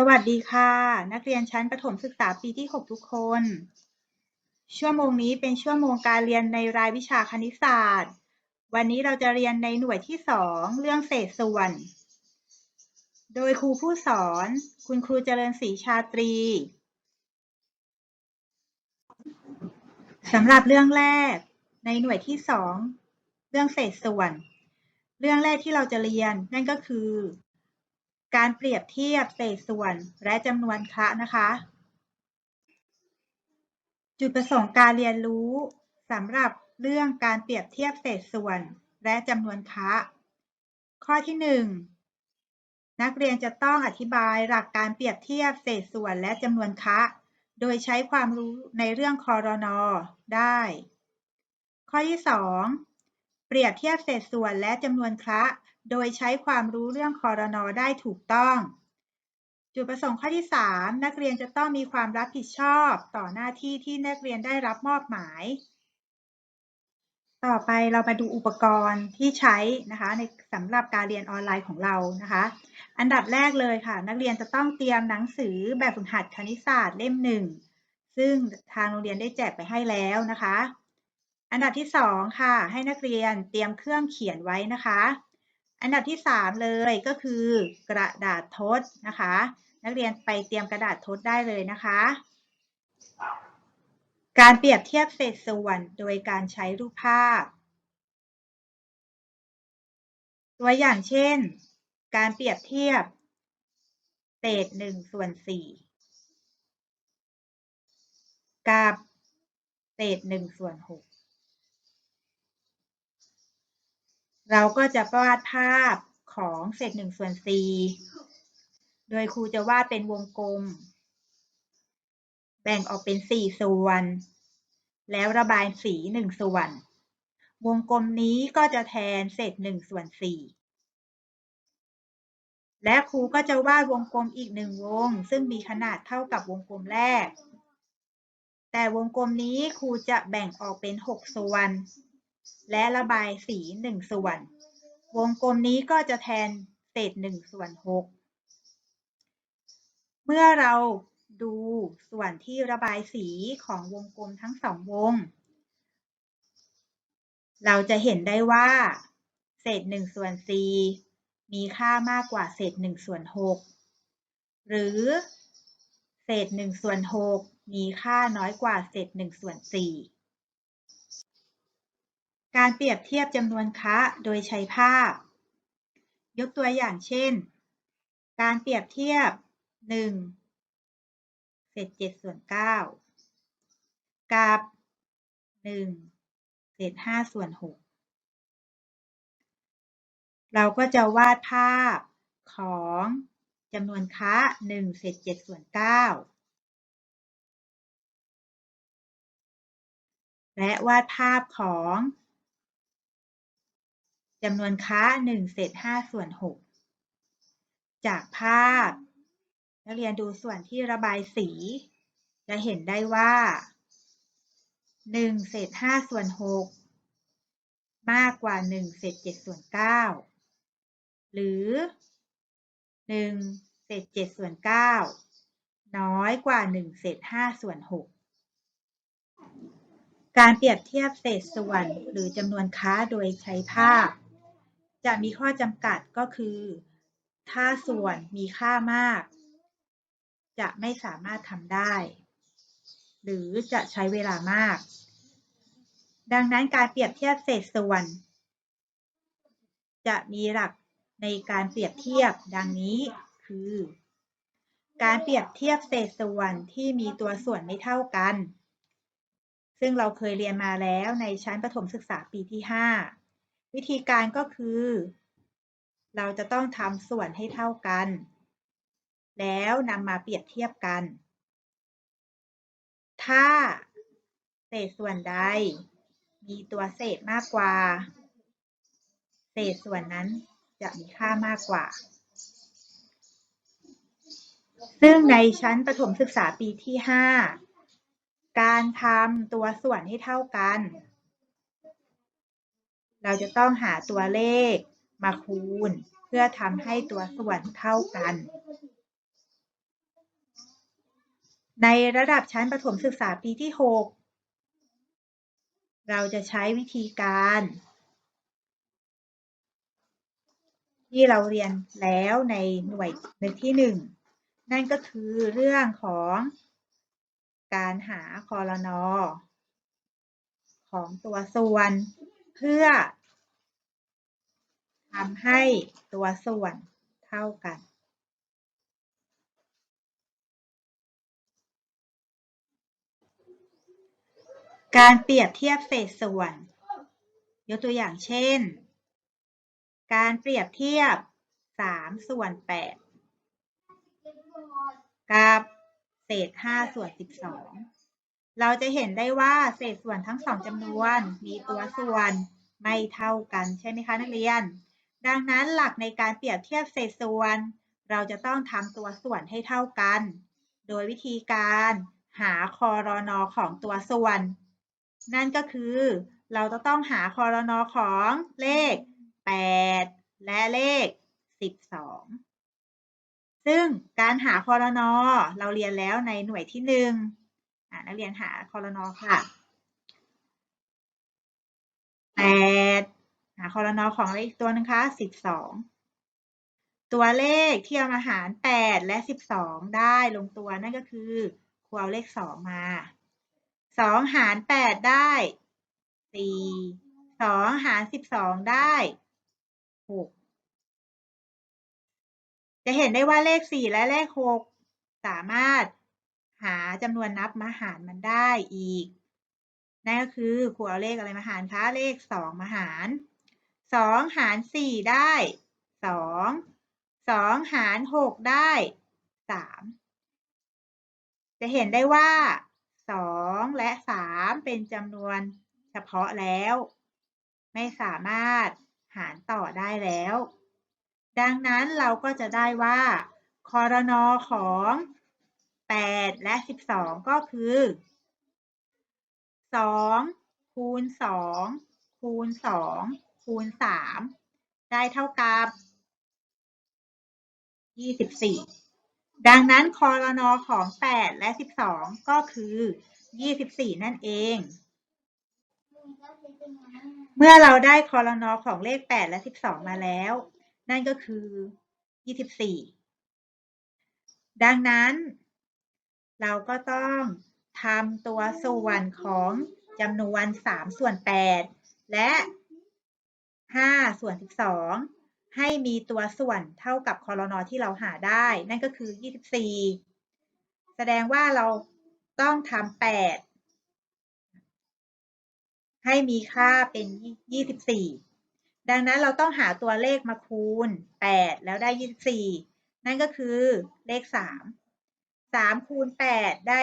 สวัสดีค่ะ นักเรียนชั้นประถมศึกษาปีที่ 6 ทุกคน ชั่วโมงนี้เป็นชั่วโมงการเรียนในรายวิชาคณิตศาสตร์ วันนี้เราจะเรียนในหน่วยที่ 2 เรื่องเศษส่วน โดยครูผู้สอน คุณครูเจริญศรีชาตรีสำหรับเรื่องแรกในหน่วยที่ 2 เรื่องเศษส่วน เรื่องแรกที่เราจะเรียนนั่นก็คือ การเปรียบเทียบเศษส่วนและจำนวนคละนะคะ จุดประสงค์การเรียนรู้สำหรับเรื่องการเปรียบเทียบเศษส่วนและจำนวนคละข้อที่ 1 นักเรียนจะต้องอธิบายหลักการเปรียบเทียบเศษส่วนและจำนวนคะโดยใช้ความรู้ในเรื่องคอรนอได้ ข้อที่ 2 เปรียบเทียบเศษส่วนและจำนวนคละ โดยใช้ความรู้เรื่องคอรนอได้ถูกต้อง จุดประสงค์ข้อที่ 3 นักเรียนจะต้องมีความรับผิดชอบต่อหน้าที่ที่นักเรียนได้รับมอบหมาย ต่อไปเรามาดูอุปกรณ์ที่ใช้นะคะในสำหรับการเรียนออนไลน์ของเรานะคะ อันดับแรกเลยค่ะ นักเรียนจะต้องเตรียมหนังสือแบบฝึกหัดคณิตศาสตร์เล่มหนึ่งซึ่งทางโรงเรียนได้แจกไปให้แล้วนะคะ อันดับที่สองค่ะ ให้นักเรียนเตรียมเครื่องเขียนไว้นะคะ อันดับที่ 3 เลยก็คือกระดาษทดนะคะ นักเรียนไปเตรียมกระดาษทดได้เลยนะคะ การเปรียบเทียบเศษส่วนโดยการใช้รูปภาพ ตัวอย่างเช่น การเปรียบเทียบ เศษ1ส่วน4กับเศษ1ส่วน6 เราก็จะวาดภาพของเศษหนึ่งส่วนสี่โดยครูจะวาดเป็นวงกลม แบ่งออกเป็นสี่ส่วน แล้วระบายสีหนึ่งส่วน วงกลมนี้ก็จะแทนเศษหนึ่งส่วนสี่และครูก็จะวาดวงกลมอีกหนึ่งวง ซึ่งมีขนาดเท่ากับวงกลมแรก แต่วงกลมนี้ครูจะแบ่งออกเป็นหกส่วน และระบายสีหนึ่งส่วน วงกลมนี้ก็จะแทนเศษหนึ่งส่วนหกเมื่อเราดูส่วนที่ระบายสีของวงกลมทั้งสองวง เราจะเห็นได้ว่า เศษหนึ่งส่วนสี่มีค่ามากกว่าเศษหนึ่งส่วนหกหรือเศษหนึ่งส่วนหกมีค่าน้อยกว่าเศษหนึ่งส่วนสี่ การเปรียบเทียบจำนวนคะโดยใช้ภาพ ยกตัวอย่างเช่น การเปรียบเทียบหนึ่งเศษเจ็ดส่วนเก้ากับหนึ่งเศษห้าส่วนหกเราก็จะวาดภาพของจำนวนคะ1เศษ7ส่วน 9 และวาดภาพของ จำนวนคะ1เศษ5ส่วน 6 จากภาพ นักเรียนดูส่วนที่ระบายสี จะเห็นได้ว่า 1 เศษ5ส่วน 6 มากกว่า 1 เศษ7ส่วน 9 หรือหนึ่งเศษเจ็ดส่วนเก้าน้อยกว่าหนึ่งเศษห้าส่วนหกการเปรียบเทียบเศษส่วนหรือจำนวนค้าโดยใช้ภาพ จะมีข้อจำกัดก็คือ ถ้าส่วนมีค่ามาก จะไม่สามารถทำได้ หรือจะใช้เวลามาก ดังนั้นการเปรียบเทียบเศษส่วน จะมีหลักในการเปรียบเทียบดังนี้คือ การเปรียบเทียบเศษส่วนที่มีตัวส่วนไม่เท่ากัน ซึ่งเราเคยเรียนมาแล้วในชั้นประถมศึกษาปีที่ 5 วิธีการก็คือ เราจะต้องทำส่วนให้เท่ากัน แล้วนำมาเปรียบเทียบกัน ถ้าเศษส่วนใด มีตัวเศษมากกว่า เศษส่วนนั้นจะมีค่ามากกว่า ซึ่งในชั้นประถมศึกษาปีที่ 5 การทำตัวส่วนให้เท่ากัน เราจะต้องหาตัวเลขมาคูณ เพื่อทำให้ตัวส่วนเท่ากัน ในระดับชั้นประถมศึกษาปีที่ 6 เราจะใช้วิธีการ ที่เราเรียนแล้วในหน่วยในที่ 1 นั่นก็คือเรื่องของการหาคอรนอของตัวส่วน เพื่อทำให้ตัวส่วนเท่ากัน การเปรียบเทียบเศษส่วน ยกตัวอย่างเช่น การเปรียบเทียบ 3 ส่วน 8 กับเศษ 5 ส่วน 12 เราจะเห็นได้ว่าเศษส่วนทั้งสองจำนวนมีตัวส่วนไม่เท่ากันใช่ไหมคะนักเรียน ดังนั้นหลักในการเปรียบเทียบเศษส่วน เราจะต้องทำตัวส่วนให้เท่ากัน โดยวิธีการหาคอรนอของตัวส่วน นั่นก็คือเราจะต้องหาคอรนอของเลข 8 และเลข 12 ซึ่งการหาคอรนอเราเรียนแล้วในหน่วยที่ห นักเรียนหาคอรนอค่ะ8หาคอรนอของเลขตัวนึงคะ12ตัวเลขที่เอามาหาร8และ12ได้ลงตัวนั่นก็คือครูเอาเลข2มาสองหารแปดได้สี่สองหารสิบสองได้หกจะเห็นได้ว่าเลขสี่และเลขหกสามารถ หาจำนวนนับมาหารมันได้อีก นั่นก็คือครูเอาเลขอะไรมาหารคะ เลขสองมาหารสองหารสี่ได้สองสองหารหกได้สามจะเห็นได้ว่า2และ3เป็นจำนวนเฉพาะแล้ว ไม่สามารถหารต่อได้แล้ว ดังนั้นเราก็จะได้ว่าคอรนอของ 8 และ 12 ก็คือ2คูณ2คูณ2คูณ3ได้เท่ากับ24 ดังนั้นคอรนอของ 8 และ 12 ก็คือ 24 นั่นเอง เมื่อเราได้คอรนอของเลข 8 และ 12 มาแล้ว นั่นก็คือ 24 ดังนั้น เราก็ต้องทำตัวส่วนของจำนวน 3 ส่วน 8 และ 5 ส่วน 12 ให้มีตัวส่วนเท่ากับคอรนอที่เราหาได้ นั่นก็คือ 24 แสดงว่าเราต้องทำ8 ให้มีค่าเป็น 24 ดังนั้นเราต้องหาตัวเลขมาคูณ 8 แล้วได้ 24 นั่นก็คือเลข 3 3คูณ8ได้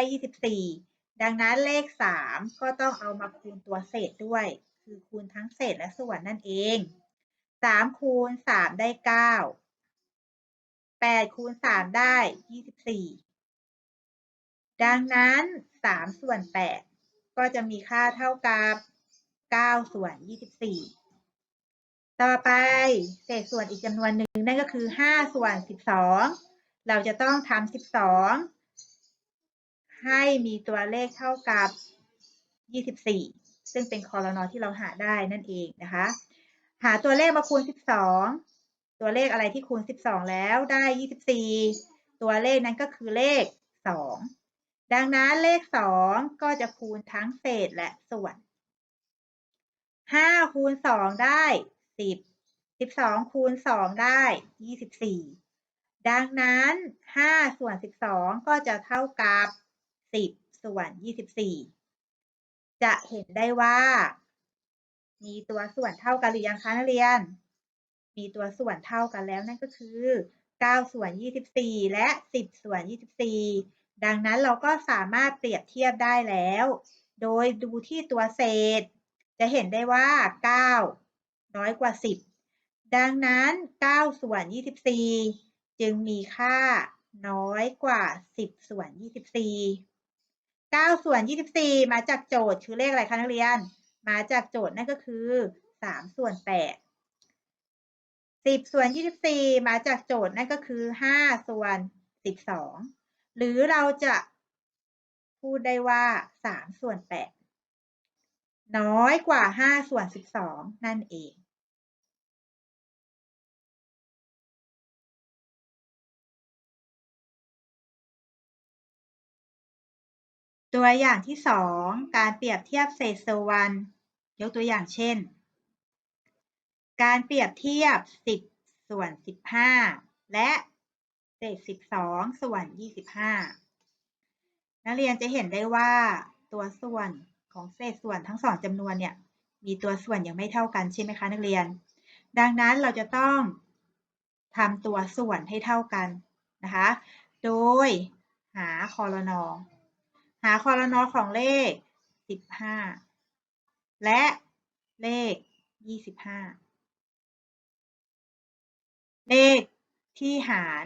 24ดังนั้นเลข3ก็ต้องเอามาคูณตัวเศษด้วย คือคูณทั้งเศษและส่วนนั่นเองสามคูณสามได้เก้าแปดคูณสามได้ยี่สิบสี่ดังนั้นสามส่วนแปดก็จะมีค่าเท่ากับเก้าส่วนยี่สิบสี่ต่อไปเศษส่วนอีกจำนวนหนึ่งนั่นก็คือห้าส่วนสิบสองเราจะต้องทำสิบสอง ให้มีตัวเลขเท่ากับยี่สิบสี่ซึ่งเป็นคอรนอที่เราหาได้นั่นเองนะคะ หาตัวเลขมาคูณ 12 ตัวเลขอะไรที่คูณ 12 แล้วได้ 24 ตัวเลขนั้นก็คือเลข 2 ดังนั้นเลข 2 ก็จะคูณทั้งเศษและส่วน 5 คูณ 2 ได้ 10 12 คูณ 2 ได้ 24 ดังนั้น 5 ส่วน 12 ก็จะเท่ากับ 10 ส่วน 24 จะเห็นได้ว่า มีตัวส่วนเท่ากันหรือยังคะนักเรียน มีตัวส่วนเท่ากันแล้วนั่นก็คือ 9 ส่วน 24 และ 10 ส่วน 24 ดังนั้นเราก็สามารถเปรียบเทียบได้แล้ว โดยดูที่ตัวเศษ จะเห็นได้ว่า 9 น้อยกว่า 10 ดังนั้น 9 ส่วน 24 จึงมีค่าน้อยกว่า 10 ส่วน 24 9ส่วน24มาจากโจทย์คือเลขอะไรคะนักเรียน มาจากโจทย์นั่นก็คือสามส่วนแปดสิบส่วนยี่สิบสี่มาจากโจทย์นั่นก็คือห้าส่วนสิบสองหรือเราจะพูดได้ว่า3ส่วน8น้อยกว่า5ส่วน12นั่นเอง ตัวอย่างที่ 2 การเปรียบเทียบเศษส่วน ยกตัวอย่างเช่น การเปรียบเทียบ 10 ส่วน 15 และเศษ 12 ส่วน 25 นักเรียนจะเห็นได้ว่าตัวส่วนของเศษส่วนทั้งสองจำนวนเนี่ย มีตัวส่วนยังไม่เท่ากันใช่ไหมคะนักเรียน ดังนั้นเราจะต้องทำตัวส่วนให้เท่ากันนะคะ โดยหาคอรนอ หาคอรนอของเลข 15 และเลข 25 เลขที่หาร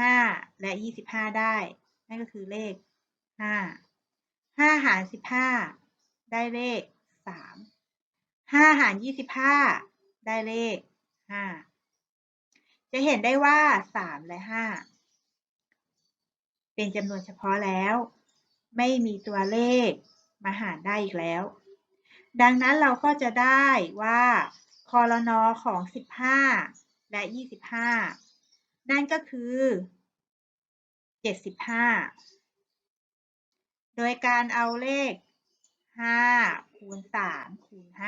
5 และ 25 ได้ นั่นก็คือเลข 5 5 หาร 15 ได้เลข 3 5 หาร 25 ได้เลข 5 จะเห็นได้ว่า 3 และ 5 เป็นจำนวนเฉพาะแล้ว ไม่มีตัวเลขมาหารได้อีกแล้ว ดังนั้นเราก็จะได้ว่าคอรนอของ 15 และ 25 นั่นก็คือ 75 โดยการเอาเลข 5 คูณ 3 คูณ 5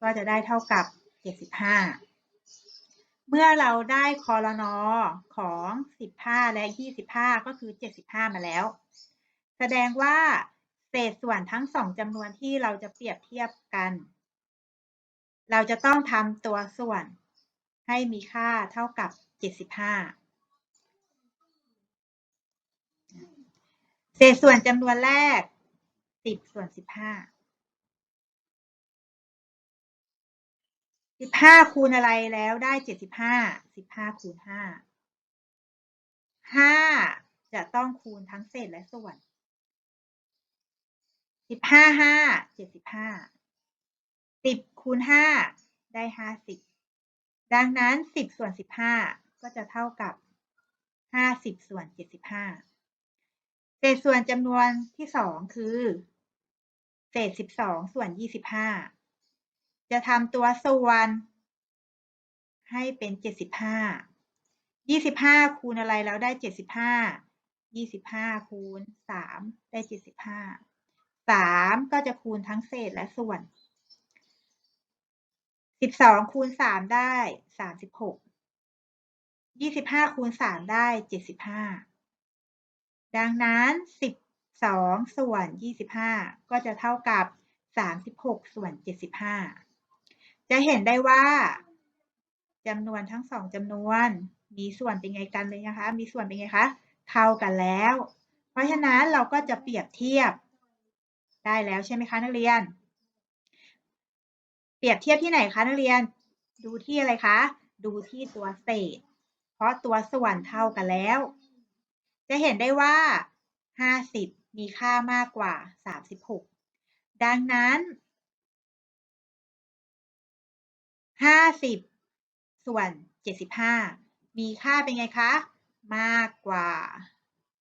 ก็จะได้เท่ากับ 75 เมื่อเราได้คอรนอของ 15 และ 25 ก็คือ 75 มาแล้ว แสดงว่าเศษส่วนทั้งสองจำนวนที่เราจะเปรียบเทียบกัน เราจะต้องทำตัวส่วนให้มีค่าเท่ากับ 75 เศษส่วนจำนวนแรก 10 ส่วน 15 สิบห้าคูณอะไรแล้วได้เจ็ดสิบห้า สิบห้าคูณห้า ห้าจะต้องคูณทั้งเศษและส่วน สิบห้าห้า เจ็ดสิบห้า สิบคูณห้าได้ห้าสิบ ดังนั้นสิบส่วนสิบห้าก็จะเท่ากับห้าสิบส่วนเจ็ดสิบห้า เศษส่วนจำนวนที่สองคือ เศษสิบสองส่วนยี่สิบห้า จะทำตัวส่วน ให้เป็น75 25คูณอะไรแล้วได้75 25คูณ3ได้75 3ก็จะคูณทั้งเศษและส่วนสิบสองคูณสามได้สามสิบหกยี่สิบห้าคูณสามได้เจ็ดสิบห้าดังนั้นสิบสองส่วนยี่สิบห้าก็จะเท่ากับสามสิบหกส่วนเจ็ดสิบห้า จะเห็นได้ว่าจำนวนทั้งสองจำนวน มีส่วนเป็นไงกันเลยนะคะ มีส่วนเป็นไงคะ เท่ากันแล้ว เพราะฉะนั้นเราก็จะเปรียบเทียบได้แล้วใช่ไหมคะนักเรียน เปรียบเทียบที่ไหนคะนักเรียน ดูที่อะไรคะ ดูที่ตัวเศษ เพราะตัวส่วนเท่ากันแล้ว จะเห็นได้ว่า 50 มีค่ามากกว่า 36 ดังนั้น 50ส่วน75มีค่าเป็นไงคะ มากกว่า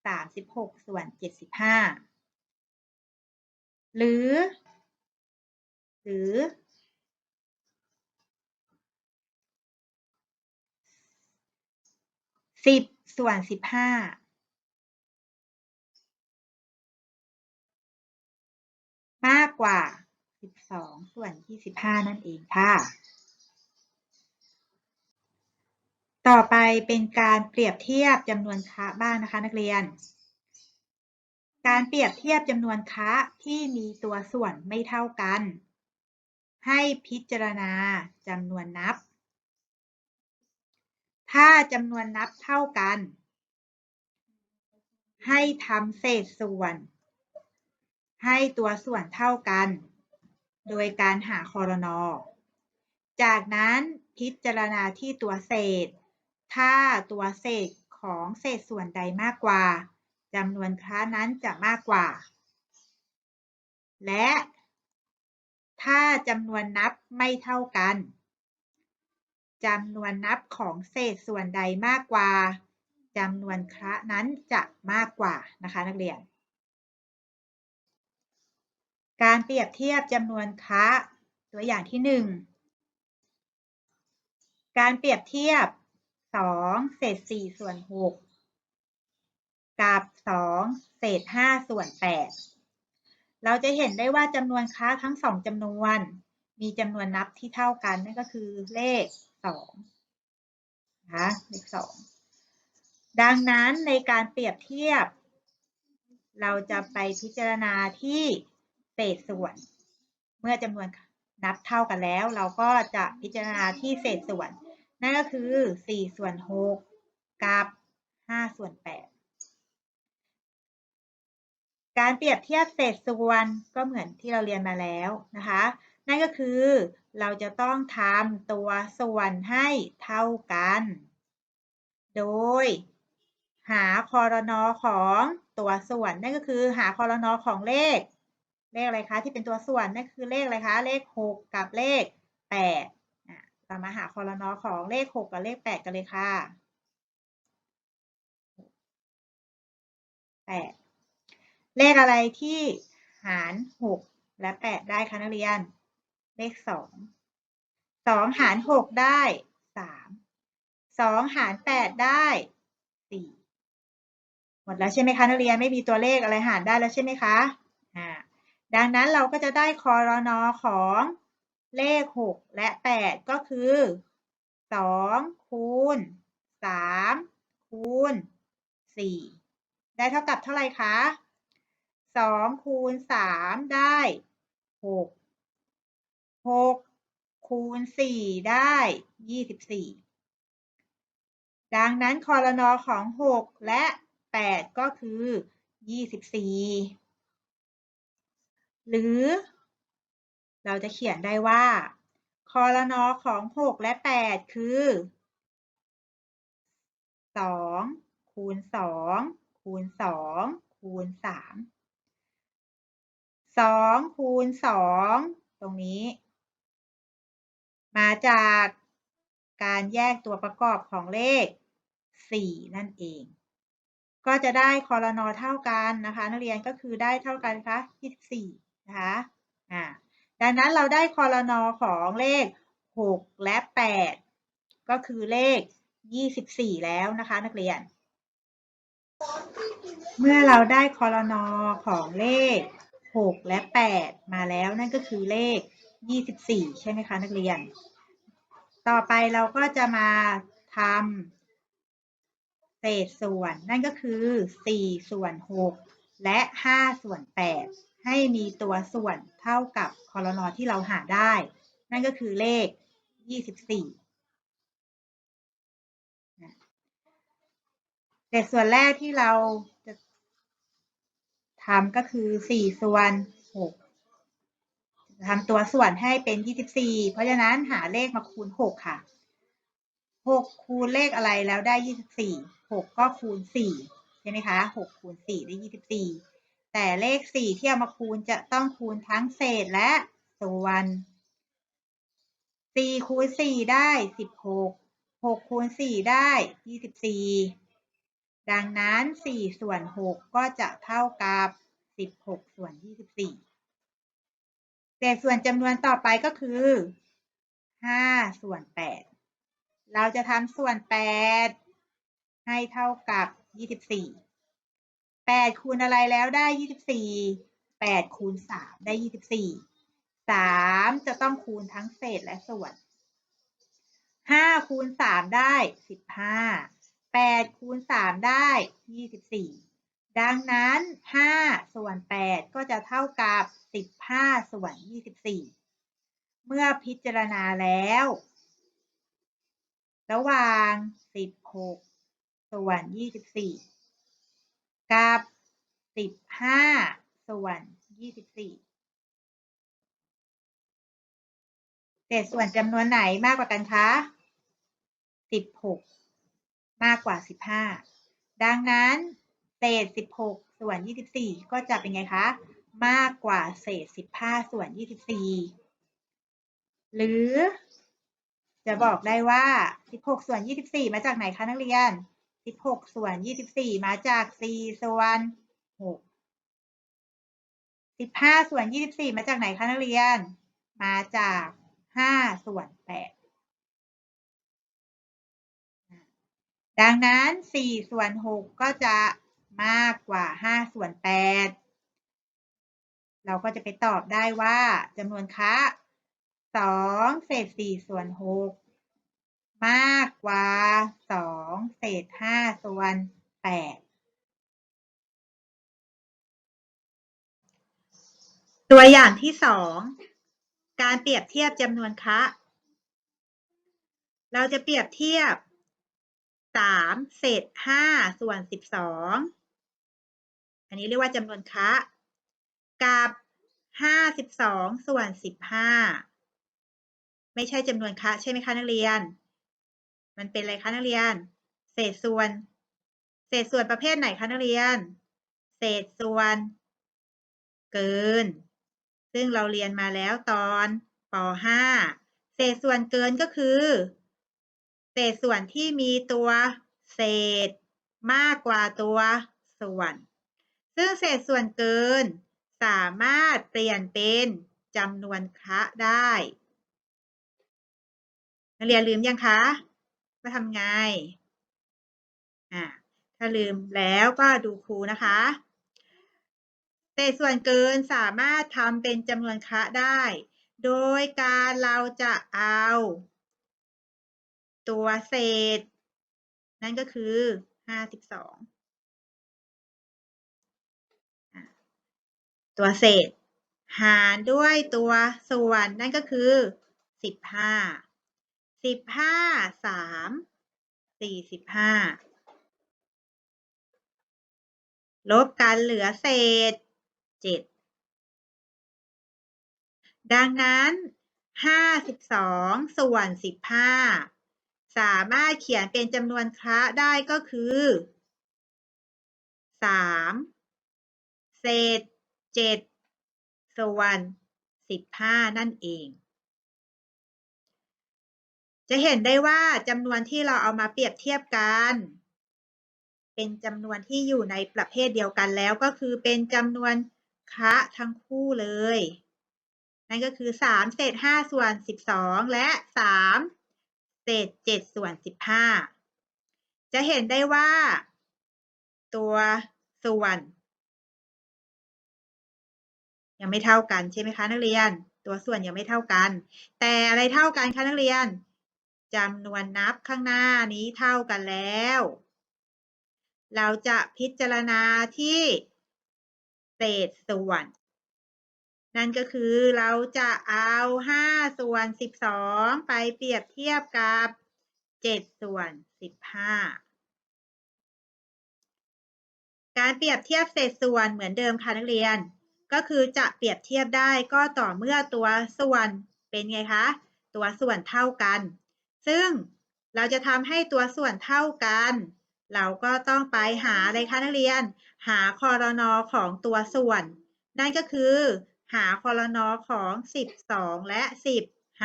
36ส่วน75หรือ หรือสิบส่วนสิบห้ามากกว่าสิบสองส่วนยี่สิบห้านั่นเองค่ะ ต่อไปเป็นการเปรียบเทียบจำนวนคะบ้างนะคะนักเรียน การเปรียบเทียบจำนวนคะที่มีตัวส่วนไม่เท่ากัน ให้พิจารณาจำนวนนับ ถ้าจำนวนนับเท่ากัน ให้ทำเศษส่วน ให้ตัวส่วนเท่ากัน โดยการหาคอรนอจากนั้นพิจารณาที่ตัวเศษ ถ้าตัวเศษของเศษส่วนใดมากกว่าจำนวนค้านั้นจะมากกว่า และถ้าจำนวนนับไม่เท่ากันจำนวนนับของเศษส่วนใดมากกว่าจจำนวนคระนั้นจะมากกว่านะคะนักเรียน การเปรียบเทียบจำนวนคระตัวอย่างที่หนึ่งการเปรียบเทียบ 2เศษ4ส่วน6กับ2เศษ5ส่วน8เราจะเห็นได้ว่าจำนวนค้าทั้งสองจำนวน มีจำนวนนับที่เท่ากันนั่นก็คือเลข2นะคะเลข2ดังนั้นในการเปรียบเทียบ เราจะไปพิจารณาที่เศษส่วน เมื่อจำนวนนับเท่ากันแล้ว เราก็จะพิจารณาที่เศษส่วน นั่นก็คือ 4 ส่วน 6 กับ 5 ส่วน 8 การเปรียบเทียบเศษส่วนก็เหมือนที่เราเรียนมาแล้วนะคะ นั่นก็คือเราจะต้องทำตัวส่วนให้เท่ากัน โดยหาคอรนอของตัวส่วน นั่นก็คือหาคอรนอของเลข เลขอะไรคะที่เป็นตัวส่วนนั่นคือเลขอะไรคะ เลข 6 กับเลข 8 เรามาหาคอรนอของเลข 6 กับเลข 8 กันเลยค่ะ 8 เลขอะไรที่หาร 6 และ 8 ได้คะนักเรียน เลข 2 2 หาร 6 ได้ 3 2 หาร 8 ได้ 4 หมดแล้วใช่ไหมคะนักเรียนไม่มีตัวเลขอะไรหารได้แล้วใช่ไหมคะ อ่า ดังนั้นเราก็จะได้คอรนอของ เลข 6 และ 8 ก็คือ 2 คูณ 3 คูณ 4 ได้เท่ากับเท่าไหร่คะ 2 คูณ 3 ได้ 6 6 คูณ 4 ได้ 24 ดังนั้นคอรนอของ 6 และ 8 ก็คือ 24 หรือ เราจะเขียนได้ว่าคอรนอของ 6 และ 8 คือ2คูณ2คูณ2คูณ3 2คูณ2ตรงนี้ มาจากการแยกตัวประกอบของเลข 4 นั่นเอง ก็จะได้คอรนอเท่ากันนะคะ นักเรียนก็คือได้เท่ากันคะ24นะคะอ่า ดังนั้นเราได้คอรนอของเลข 6 และ 8 ก็คือเลข 24 แล้วนะคะ นักเรียน เมื่อเราได้คอรนอของเลข 6 และ 8 มาแล้วนั่นก็คือเลข 24 ใช่ไหมคะ นักเรียน ต่อไปเราก็จะมาทำเศษส่วนนั่นก็คือ 4 ส่วน 6 และ 5 ส่วน 8 ให้มีตัวส่วนเท่ากับคอรนอที่เราหาได้ นั่นก็คือเลข 24เศษส่วนแรกที่เราจะทำก็คือ 4 ส่วน 6ทำตัวส่วนให้เป็น 24 เพราะฉะนั้นหาเลขมาคูณ 6 ค่ะ 6 คูณเลขอะไรแล้วได้ 24 6 ก็คูณ 4 ใช่ไหมคะ 6 คูณ 4 ได้ 24 แต่เลข 4 ที่เอามาคูณจะต้องคูณทั้งเศษและส่วน4คูณ4ได้ 16 6คูณ4ได้ 24 ดังนั้น 4 ส่วน 6 ก็จะเท่ากับ 16 ส่วน 24 เศษส่วนจำนวนต่อไปก็คือ 5 ส่วน 8 เราจะทำส่วน 8 ให้เท่ากับ 24 8คูณอะไรแล้วได้24 8คูณ3ได้24 3จะต้องคูณทั้งเศษและส่วน5คูณ3ได้15 8คูณ3ได้24ดังนั้น5ส่วน8ก็จะเท่ากับ15ส่วน24เมื่อพิจารณาแล้ว ระหว่าง16ส่วน24 กับ15ส่วน24เศษส่วนจำนวนไหนมากกว่ากันคะ16มากกว่า15ดังนั้นเศษ16ส่วน24ก็จะเป็นไงคะมากกว่าเศษ15ส่วน24หรือจะบอกได้ว่า 16 ส่วน 24 มาจากไหนคะนักเรียน สิบหกส่วนยี่สิบสี่มาจากสี่ส่วนหกสิบห้าส่วนยี่สิบสี่มาจากไหนคะนักเรียน มาจากห้าส่วนแปดดังนั้นสี่ส่วนหกก็จะมากกว่าห้าส่วนแปดเราก็จะไปตอบได้ว่าจำนวนคะสองเศษสี่ส่วนหก มากกว่าสองเศษห้าส่วนแปดตัวอย่างที่สองการเปรียบเทียบจำนวนคะเราจะเปรียบเทียบสามเศษห้าส่วนสิบสองอันนี้เรียกว่าจำนวนคะกับห้าสิบสองส่วนสิบห้าไม่ใช่จำนวนคะใช่ไหมคะนักเรียน มันเป็นอะไรคะนักเรียน เศษส่วน เศษส่วนประเภทไหนคะนักเรียน เศษส่วน เกิน ซึ่งเราเรียนมาแล้วตอนป .5 เศษส่วนเกินก็คือ เศษส่วนที่มีตัวเศษมากกว่าตัวส่วน ซึ่งเศษส่วนเกิน สามารถเปลี่ยนเป็นจำนวนคะได้นักเรียนลืมยังคะ ว่าทำไง อ่า ถ้าลืมแล้วก็ดูครูนะคะเศษส่วนเกินสามารถทำเป็นจำนวนคะได้ โดยการเราจะเอา ตัวเศษ นั่นก็คือ 52 ตัวเศษ หารด้วยตัวส่วนนั่นก็คือ 15 สิบห้าสามสี่สิบห้าลบกันเหลือเศษเจ็ดดังนั้นห้าสิบสองส่วนสิบห้าสามารถเขียนเป็นจำนวนคละได้ก็คือสามเศษเจ็ดส่วนสิบห้านั่นเอง จะเห็นได้ว่าจำนวนที่เราเอามาเปรียบเทียบกัน เป็นจำนวนที่อยู่ในประเภทเดียวกันแล้วก็คือเป็นจำนวนคะทั้งคู่เลย นั่นก็คือ 3 เศษ 5 ส่วน 12 และ 3 เศษ 7 ส่วน 15 จะเห็นได้ว่า ตัวส่วน ยังไม่เท่ากันใช่ไหมคะนักเรียน ตัวส่วนยังไม่เท่ากัน แต่อะไรเท่ากันคะนักเรียน จำนวนนับข้างหน้านี้เท่ากันแล้ว เราจะพิจารณาที่เศษส่วน นั่นก็คือเราจะเอา 5 ส่วน 12 ไปเปรียบเทียบกับ 7 ส่วน 15 การเปรียบเทียบเศษส่วนเหมือนเดิมค่ะนักเรียน ก็คือจะเปรียบเทียบได้ก็ต่อเมื่อตัวส่วนเป็นไงคะ ตัวส่วนเท่ากัน ซึ่งเราจะทำให้ตัวส่วนเท่ากัน เราก็ต้องไปหาอะไรคะนักเรียน หาคอรนอของตัวส่วน นั่นก็คือ หาคอรนอของ 12 และ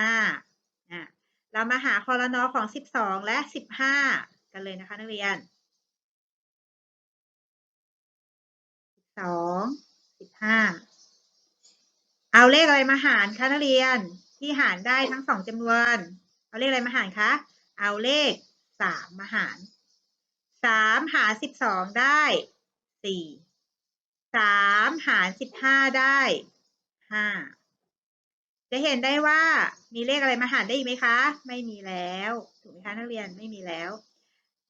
15อะเรามาหาคอรนอของ 12 และ 15 กันเลยนะคะนักเรียนสองสิบห้าเอาเลขอะไรมาหารคะนักเรียนที่หารได้ทั้งสองจำนวน เอาเลขอะไรมาหารคะ เอาเลขสามมาหารสามหารสิบสองได้สี่สามหารสิบห้าได้ห้าจะเห็นได้ว่ามีเลขอะไรมาหารได้อีกไหมคะ ไม่มีแล้วถูกไหมคะนักเรียนไม่มีแล้ว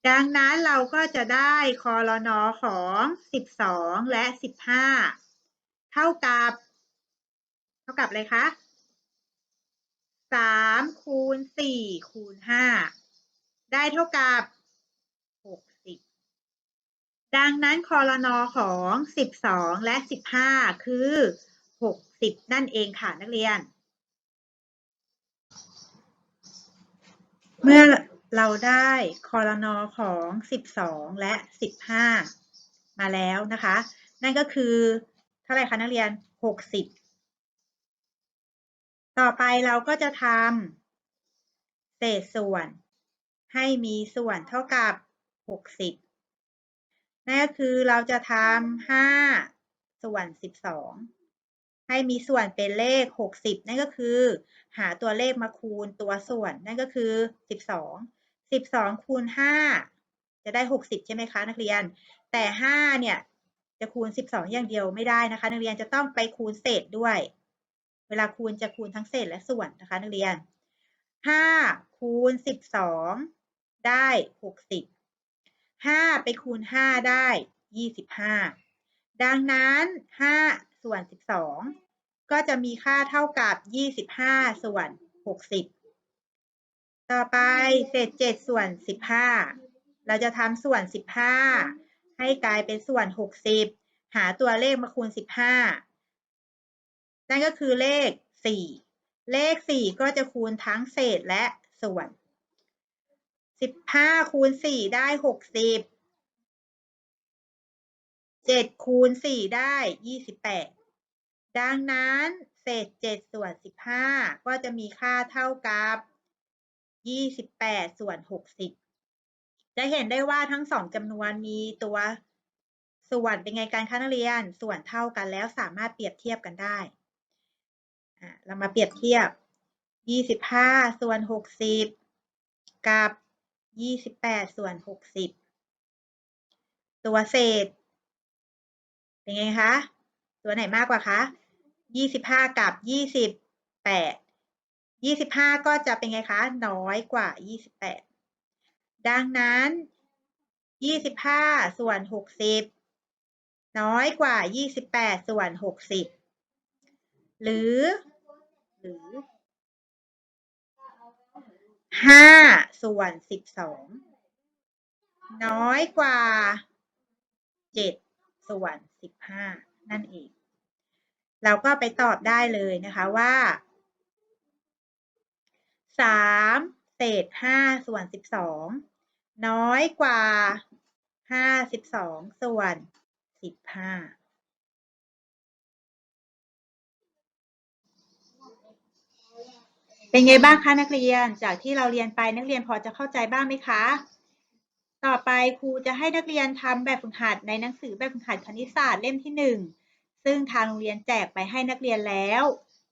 ดังนั้นเราก็จะได้คอรนอของ12และ15เท่ากับ เท่ากับอะไรคะ 3คูณ4คูณ5ได้เท่ากับ60ดังนั้นคอรนอของ12และ15คือ60นั่นเองค่ะนักเรียน เมื่อเราได้คอรนอของ 12 และ 15 มาแล้วนะคะ นั่นก็คือเท่าไหร่คะนักเรียน 60 ต่อไปเราก็จะทำเศษส่วน ให้มีส่วนเท่ากับหกสิบนั่นก็คือเราจะทำห้าส่วนสิบสองให้มีส่วนเป็นเลขหกสิบนั่นก็คือ หาตัวเลขมาคูณตัวส่วน นั่นก็คือสิบสองสิบสองคูณห้าจะได้หกสิบใช่ไหมคะนักเรียน แต่ห้าเนี่ย จะคูณสิบสองอย่างเดียวไม่ได้นะคะ นักเรียนจะต้องไปคูณเศษด้วย เวลาคูณจะคูณทั้งเศษและส่วนนะคะนักเรียนห้าคูณสิบสองได้หกสิบห้าไปคูณห้าได้ยี่สิบห้าดังนั้นห้าส่วนสิบสองก็จะมีค่าเท่ากับยี่สิบห้าส่วนหกสิบต่อไปเศษเจ็ดส่วนสิบห้าเราจะทำส่วนสิบห้าให้กลายเป็นส่วนหกสิบหาตัวเลขมาคูณสิบห้า นั่นก็คือเลขสี่เลขสี่ก็จะคูณทั้งเศษและส่วนสิบห้าคูณสี่ได้หกสิบเจ็ดคูณสี่ได้ยี่สิบแปดดังนั้นเศษเจ็ดส่วนสิบห้าก็จะมีค่าเท่ากับยี่สิบแปดส่วนหกสิบจะเห็นได้ว่าทั้งสองจำนวนมีตัวส่วนเป็นไงการคะนักเรียน ส่วนเท่ากันแล้วสามารถเปรียบเทียบกันได้ เรามาเปรียบเทียบ 25 ส่วน 60 กับ 28 ส่วน 60 ตัวเศษ เป็นไงคะ ตัวไหนมากกว่าคะ 25 กับ 28 25 ก็จะเป็นไงคะ น้อยกว่า 28 ดังนั้น 25 ส่วน 60 น้อยกว่า 28 ส่วน 60 หรือ หรือห้าส่วนสิบสองน้อยกว่าเจ็ดส่วนสิบห้านั่นเอง เราก็ไปตอบได้เลยนะคะว่าสามเศษห้าส่วนสิบสองน้อยกว่าห้าสิบสองส่วนสิบห้า เป็นไงบ้างคะนักเรียน จากที่เราเรียนไปนักเรียนพอจะเข้าใจบ้างไหมคะ ต่อไปครูจะให้นักเรียนทำแบบฝึกหัดในหนังสือแบบฝึกหัดคณิตศาสตร์เล่มที่หนึ่งซึ่งทางโรงเรียนแจกไปให้นักเรียนแล้ว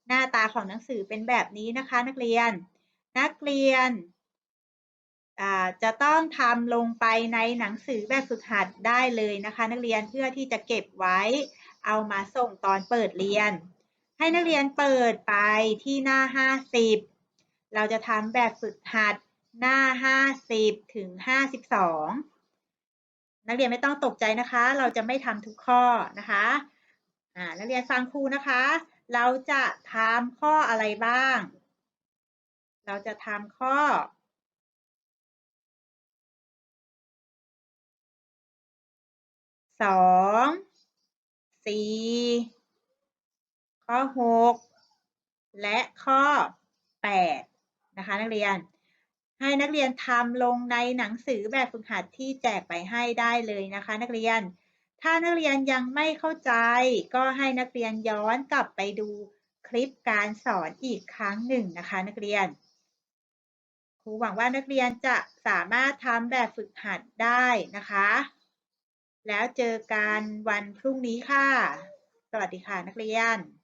หน้าตาของหนังสือเป็นแบบนี้นะคะ นักเรียน นักเรียนจะต้องทำลงไปในหนังสือแบบฝึกหัดได้เลยนะคะ นักเรียนเพื่อที่จะเก็บไว้ เอามาส่งตอนเปิดเรียน ให้นักเรียนเปิดไปที่หน้า 50 เราจะทำแบบฝึกหัดหน้า 50 ถึง 52 นักเรียนไม่ต้องตกใจนะคะ เราจะไม่ทำทุกข้อนะคะอ่านักเรียนฟังครูนะคะ เราจะทำข้ออะไรบ้าง เราจะทำข้อสองสี่ ข้อหกและข้อแปดนะคะ นักเรียน ให้นักเรียนทำลงในหนังสือแบบฝึกหัดที่แจกไปให้ได้เลยนะคะ นักเรียน ถ้านักเรียนยังไม่เข้าใจ ก็ให้นักเรียนย้อนกลับไปดูคลิปการสอนอีกครั้งหนึ่งนะคะ นักเรียนครูหวังว่านักเรียนจะสามารถทำแบบฝึกหัดได้นะคะ แล้วเจอกันวันพรุ่งนี้ค่ะ สวัสดีค่ะนักเรียน